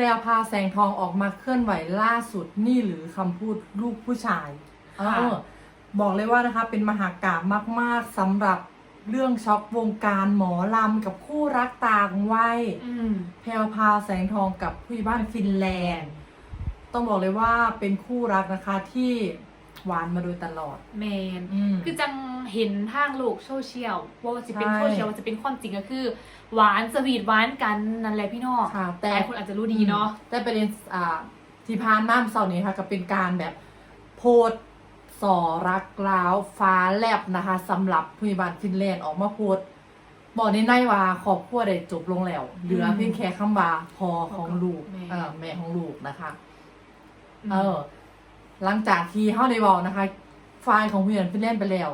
รวพราวแสงทองออกมาเคลื่อนไหวล่าสุดนี่หรือคำพูดลูกผู้ชายค่ะเออบอกเลยว่านะคะเป็นมหากาบมาก ๆสำหรับเรื่องช็อกวงการหมอลำกับคู่รักต่างวัย อืม แพรวพราวแสงทองกับผู้ใหญ่บ้านฟินแลนด์ ต้องบอกเลยว่าเป็นคู่รักนะคะที่ หวานมาโดยตลอด แมนอืม คือจังเห็นทางโลกโซเชียลว่าจะเป็นใช่ โซเชียลว่าจะเป็นความจริงก็คือ หวานสวีทหวานกันนั่นแหละพี่น้องค่ะแต่แต่คนอาจจะรู้ดีเนาะแต่ประเด็นอ่าที่พานมาเมื่อเสาร์นี้ค่ะก็เป็นการแบบโพสต์สอรักล้าวฟ้าแลบนะคะสำหรับผู้ใหญ่บ้านฟินแลนด์ออกมาโพสต์บอกในในว่าครอบครัวได้จบลงแล้ว เหลือเพียงแค่คำว่าพอของลูกแม่ เออแม่ของลูกนะคะมเออ หลังจากที่เฮาได้บอกนะคะ ไฟล์ของผู้ใหญ่บ้านฟินแลนด์ไปแล้ว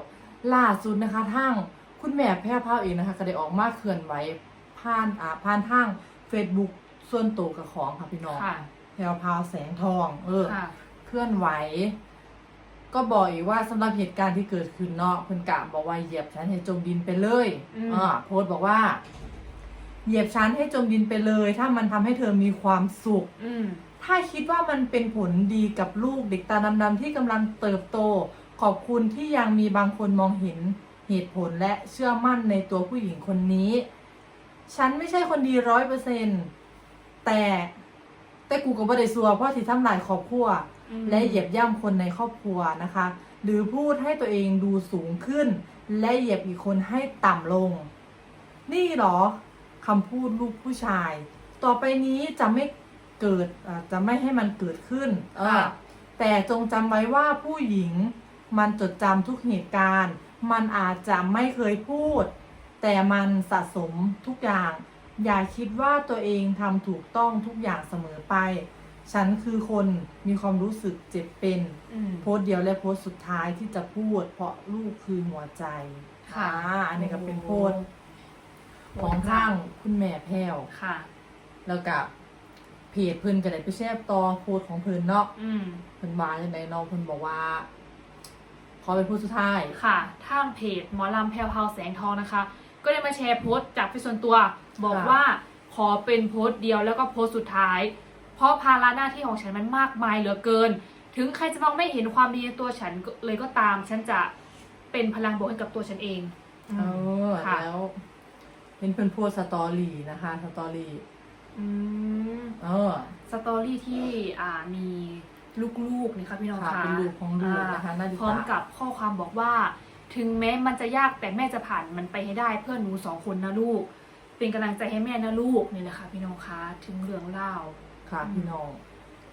ล่าสุดนะคะทางคุณแม่แพร่ภาพเองนะคะ ก็ได้ออกมาเคลื่อนไหวผ่านอ่าผ่านทาง Facebook ส่วนตัวกับของค่ะพี่น้องค่ะ แพรวพราวแสงทอง เออ ค่ะ เคลื่อนไหว ก็บอกอีกว่าสำหรับเหตุการณ์ที่เกิดขึ้นเนาะเพิ่นกะบอกว่าเหยียบฉันให้จมดินไปเลยอืม อ่าโพสต์บอกว่า เหยียบฉันให้จมดินไปเลย ถ้ามันทำให้เธอมีความสุข อืม ถ้าคิดว่ามันเป็นผลดีกับลูกเด็กตาดำๆที่กำลังเติบโต ขอบคุณที่ยังมีบางคนมองเห็นเหตุผลและเชื่อมั่นในตัวผู้หญิงคนนี้ ฉันไม่ใช่คนดีร้อยเปอร์เซนแต่แต่กูก็บ่ได้ซัวเพราะที่ทำลายครอบครัวอืมและเหยียบย่ำคนในครอบครัวนะคะ หรือพูดให้ตัวเองดูสูงขึ้น และเหยียบอีกคนให้ต่ำลง นี่เหรอคำพูดลูกผู้ชาย ต่อไปนี้จะไม่ เกิดอ่าจะไม่ให้มันเกิดขึ้นเออค่ะแต่จงจำไว้ว่าผู้หญิงมันจดจำทุกเหตุการณ์ มันอาจจะไม่เคยพูด แต่มันสะสมทุกอย่าง อย่าคิดว่าตัวเองทำถูกต้องทุกอย่างเสมอไป ฉันคือคนมีความรู้สึกเจ็บเป็นอืมโพสต์เดียวและโพสต์สุดท้ายที่จะพูด เพราะลูกคือหัวใจ ค่ะอ่าอันนี้ก็เป็นโพสต์ของข้างคุณแม่แพ้วค่ะ แล้วกับ เพจเพิ่นก็ได้ไปแชร์ต่อโพสต์ของเพิ่นเนาะอืม เพิ่นว่าจังไดเนาะเพิ่นบอกว่า ขอเป็นผู้สุดท้าย ค่ะ ทางเพจหมอลำแพรวพราวแสงทองนะคะ ก็ได้มาแชร์โพสต์จากพี่ส่วนตัว บอกค่ะ ว่าขอเป็นโพสต์เดียวแล้วก็โพสต์สุดท้าย เพราะภาระหน้าที่ของฉันมันมากมายเหลือเกิน ถึงใครจะมองไม่เห็นความดีในตัวฉันก็เลยก็ตาม ฉันจะเป็นพลังบวกให้กับตัวฉันเองเออค่ะ แล้วเห็นเพิ่นโพสต์สตอรี่นะคะ สตอรี่ อืมเออสตอรี่ที่อ่ามีลูกๆนี่ค่ะพี่น้องค่ะค่ะเป็นลูกของลูกนะคะนาฬิพร้อมตากับข้อความบอกว่า ถึงแม้มันจะยากแต่แม่จะผ่านมันไปให้ได้เพื่อนหนูสองคนนะลูก เป็นกำลังใจให้แม่นะลูกนี่แหละค่ะพี่น้องคะถึงเรื่องเล่าค่ะอืมพี่น้อง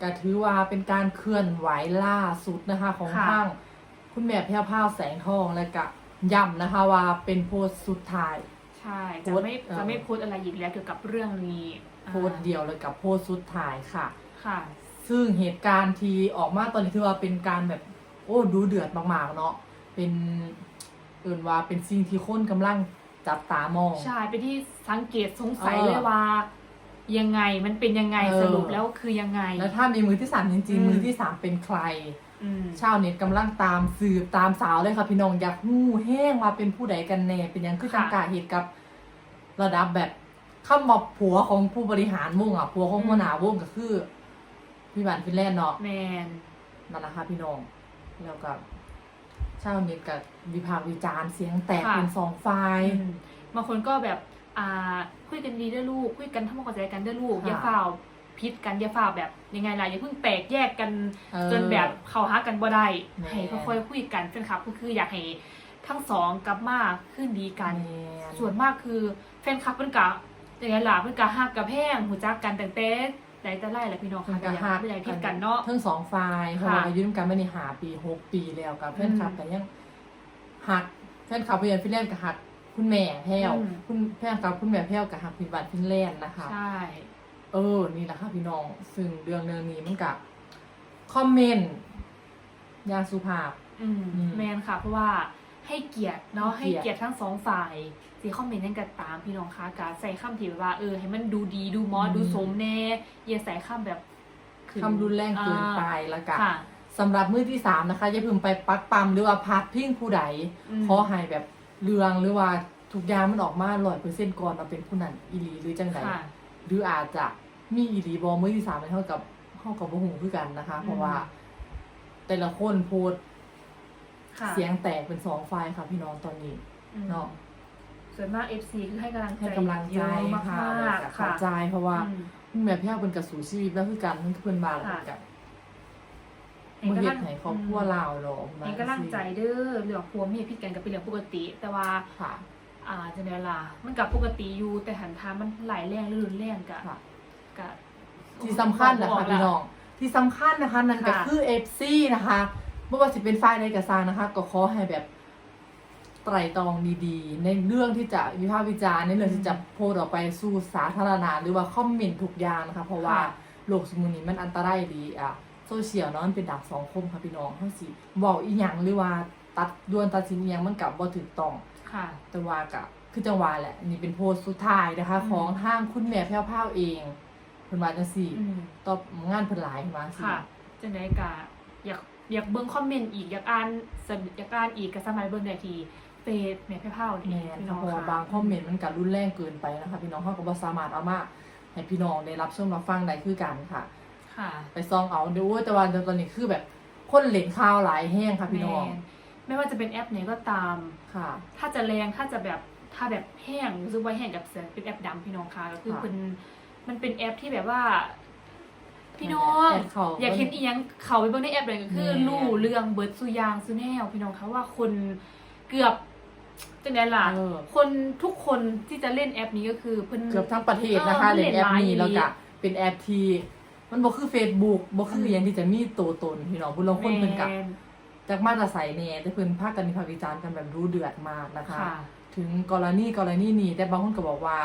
ก็ถือว่าเป็นการเคลื่อนไหวล่าสุดนะคะ ของค่ะทางคุณแม่แพ้วพราวแสงทองและก็ย้ำนะคะว่าเป็นโพสต์สุดท้าย ใช่โพจะสต์ไม่เอ่อจะไม่โพสต์อะไรอีกแล้วเกี่ยวกับเรื่องนี้ โพสต์เดียวเลยกับโพสต์สุดท้ายค่ะ ค่ะ ซึ่งเหตุการณ์ที่ออกมาตอนนี้ถือว่าเป็นการแบบโอ้ดูเดือดมากๆเนาะเป็นเอื่นว่าเป็นสิ่งที่คนกำลังจับตามอง ใช่เป็นที่สังเกตสงสัยเออเลยว่า ยังไงมันเป็นยังไงเออ สรุปแล้วคือยังไง แล้วถ้ามีมือที่สามจริงอืม ๆมือที่สามเป็นใคร อืมชาวเน็ตกำลังตามสืบตามสาวเลยค่ะพี่น้องอยากหู้แห้งว่าเป็นผู้ใดกันแน่เป็นหยังคือค่ะจังกาเหตุกับระดับแบบ เข้ามาผัวของผู้บริหารวงอะผัวของหัวหน้าวงก็คือพี่บันฟินแลนด์เนาะแมนนั่นนะคะพี่น้อง แล้วก็ชาวเน็ตกับวิพากษ์วิจารณ์เสียงแตกค่ะเป็นสองฝ่ายอืมบางคนก็แบบอ่าคุยกันดีเด้อลูกคุยกันทำความเข้าใจกันเด้อลูกค่ะอย่าฝ่าวพิษกันอย่าฝ่าวแบบยังไงล่ะอย่าเพิ่งแตกแยกกันเออจนแบบเข้าหากันบ่ได้แม่ให้ค่อยๆคุยกันแฟนคลับก็คืออยากให้ทั้งสองกลับมาขึ้นดีกันแม่นส่วนมากคือแฟนคลับเพิ่นกะ อย่างไงล่ะเพิ่นกะฮักกับแพงหูจักกันแต่แต่ไหนแต่ไรแหละพี่น้องมัค่ะนก็ก็อยากหักไม่อยากพิดกันเนาะทั้งสองฝ่ายเพราะค่ะว่าอายุร่วมกันไม่ได้หาปีหกปีแล้วกับเพื่อนคลับอืมแต่ยังหักแฟนคลับเพื่อนฟินแลนด์กับหักคุณแม่แพ้วอืมคุณแฟนคลับคุณแม่แพ้วกับหักพิบัติฟินแลนด์นะคะใช่เออนี่แหละค่ะพี่น้องซึ่งเรื่องเรื่องนี้มันกับคอมเมนต์อยางสุภาพอืมอืมแมนค่ะเพราะว่า ให้เกียรติเนาะให้ให้เกียรติเกียรติทั้งสองฝ่ายสีคอมเมนต์ยังกันตามพี่น้องคะกาใส่คำที่แบบว่าเออให้มันดูดีดูมออืมดูสมแน่อย่าใส่คำแบบขึ้คำรุนแรงเกินไปอ่าแล้วกันค่ะสำหรับมือที่สามนะคะอย่าเพึงไปปักปั๊มหรือว่าพัดพิงผู้ใดมขอให้แบบเรื่องหรือว่าทุกอย่างมันออกมาร้อยเปอร์เซ็นต์ก่อนมาเป็นผู้นั้นอีหลีหรือจังใดค่ะหรืออาจจะมีอีหลีบอมือที่สามเท่ากับเท่ากับบ่หูคือกันนะคะ เพราะว่า แต่ละคนโพสต์ ค่ะ เสียงแตกเป็นสองฝ่ายค่ะพี่น้องตอนนี้อืมเนาะส่วนมาก FC คือให้กำลังใจให้กำลังใจเยอะมากค่ะๆแล้วก็เข้าค่ะ ใจเพราะว่าอืม แม่พี่ยาเป็นกระสูชีวิตแล้วคือกันมันคือเพิ่นมาแล้วค่ะกับเห็นมือกำเฮ็ลัดงให้ครอบครัวลาวหรอกเห็นกำลังใจเด้อเรื่องผัวเมียผิดกันก็เป็นเรื่องปกติ แต่ว่า ค่ะอ่าจะเนี่ยล่ะมันกับปกติอยู่แต่หันทางมันหลายแรงหรือรุนแรงกะค่ะ กะ ที่สำคัญนะคะพี่น้องที่สำคัญนะคะนั่นก็ค่ะ คือ FC นะคะ ไม่ว่าจะเป็นฝ่ายใดก็ตามนะคะ ก็ขอให้แบบไตร่ตรองดีๆ ในเรื่องที่จะวิพากษ์วิจารณ์ในเรื่องที่จะโพสต์ออกไปสู่สาธารณะหรือว่าคอมเมนต์ทุกอย่างนะคะ เพราะว่าค่ะโลกสมุนี้มันอันตรายดีอะโซเชียลเนาะมันเป็นดาบสองคมค่ะพี่น้องทั้งสิบอกอีหยังหรือว่าตัดดวนตัดสินอีหยังมันกับบ่ถูกต้องค่ะ แต่ว่าก็คือจังหวะแหละ นี่เป็นโพสต์สุดท้ายนะคะอืมของทางคุณแม่แพ้วพราวเองเพิ่นว่าจังซี่อืมตอบงานเพิ่นหลายมาสิค่ะจังไดกะอยาก อยากเบิ่งคอมเมนต์อีกอยากอ่านสะอยากอ่านอีกก็สามารถเบิ่งได้ที่เฟซแม่แพ้วพราวนี่แม่นพี่ค่ะน้องเพราะว่าค่ะบางคอมเมนต์มันก็รุนแรงเกินไปนะคะพี่น้องเขาก็บ่สามารถเอามาให้พี่น้องได้รับชมรับฟังได้คือกันค่ะ ค่ะ ไปซองเอาเดูแต่ว่าตอนนี้คือแบบคนเล่นข่าวหลายแห้งค่ะพี่น้องแม่ไม่ว่าจะเป็นแอปไหนก็ตาม ค่ะ ถ้าจะแรงถ้าจะแบบถ้าแบบแห้งรู้สึกว่าแห้งกับเสียงเป็นแอปดำพี่น้องค่ะก็คือค่ะ เป็นมันเป็นแอปที่แบบว่า พี่น้องแอปเขา อยากเห็นอีหยังเขาไปเบิ่งในแอปเลยก็คือแม่รู้เรื่องเบิร์ดสุยางสุแนวพี่น้องคะว่าคนเกือบจังไดล่ะเออ คนทุกคนที่จะเล่นแอปนี้ก็คือเพิ่น เกือบทั้งประเทศนะคะเออเล่นแอปนี้เล่นหลายแล้วก็เป็นแอปที่มันบ่คือ Facebook บ่คือมอหยังที่จะมีตัวตนพี่น้องบุญลางคนเพิ่นก็แม่นจากมาตรใส่แน่แต่เพิ่นพากันวิพากษ์วิจารณ์กันแบบรู้เดือดมากนะคะค่ะถึงกรณีกรณีนี้แต่บางคนก็บอกว่า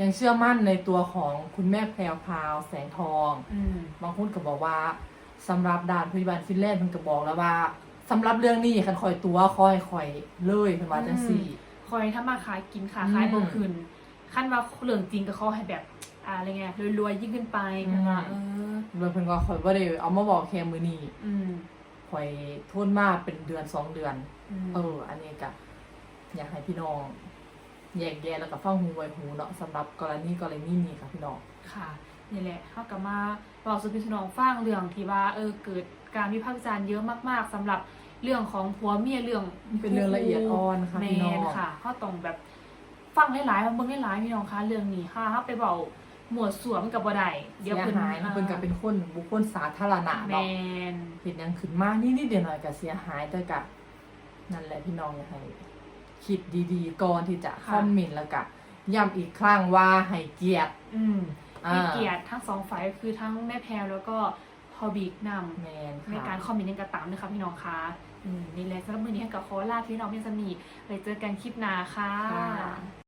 ยังเชื่อมั่นในตัวของคุณแม่แพรวพราวแสงทอง อืม บางคนก็บอกว่าสำหรับด่านพยาบาลฟินแลนด์เพิ่นก็บอกแล้วว่าสำหรับเรื่องนี้คันคอยตัวคอยคอยเลยเพิ่นว่าจังซี่ คอยถ้ามาขายกินขาอืมขายบ่คืนขั้นว่าเรื่องจริงก็เขาให้แบบอ่าอะไรเงี้ยรวยๆยิ่งขึ้นไปกันว่าเออ โดยเพิ่นก็คอยบ่ได้เอามาบอกแค่มื้อนี้อืมคอยโทษมาเป็นเดือนสองเดือนมเออ อันนี้ก็อยากให้พี่น้อง แยกแยะแล้วก็ฟังหูไว้หูเนาะสำหรับกรณีกรณีนี้ค่ะพี่น้อง ค่ะนี่แหละเขากลับมาบอกสุพิสนองฟังเรื่องที่ว่าเออเกิดการวิพากษ์วิจารณ์เยอะมาก ๆสำหรับเรื่องของผัวเมียเรื่องเป็นเรื่องละเอียดอ่อนค่ะแมพี่น้องนค่ะเขาต้องแบบฟังหลายๆมันเบิ่งหลายๆพี่น้องคะเรื่องนี้ค่ะเขาไปเบาหมวดสวมกับบ่ได้เดี๋เสียวยเพิ่นหายเนาะเพิ่นก็เป็นคนบุคคลสาธารณะแมเนาะ น เห็นหยังขึ้นมานี่นี่เดี๋ยวหน่อยก็เสียหายแต่กะนั่นแหละพี่น้องอยากให้ คิดดีๆ ก่อนที่จะคอมเมนต์แล้วก็ย้ำอีกครั้งว่าให้เกียรติอืมอ่าให้เกียรติทั้งสองฝ่ายก็คือทั้งแม่แพรวแล้วก็พอบิ๊กนำแมนในค่ะการคอมเมนต์ยังกระตามนะคะพี่น้องคะอืมนี่แหละสำหรับมือนี้ให้กับโคลาพี่น้องเพียงสนีไปเจอกันคลิปหน้าค่ะค่ะ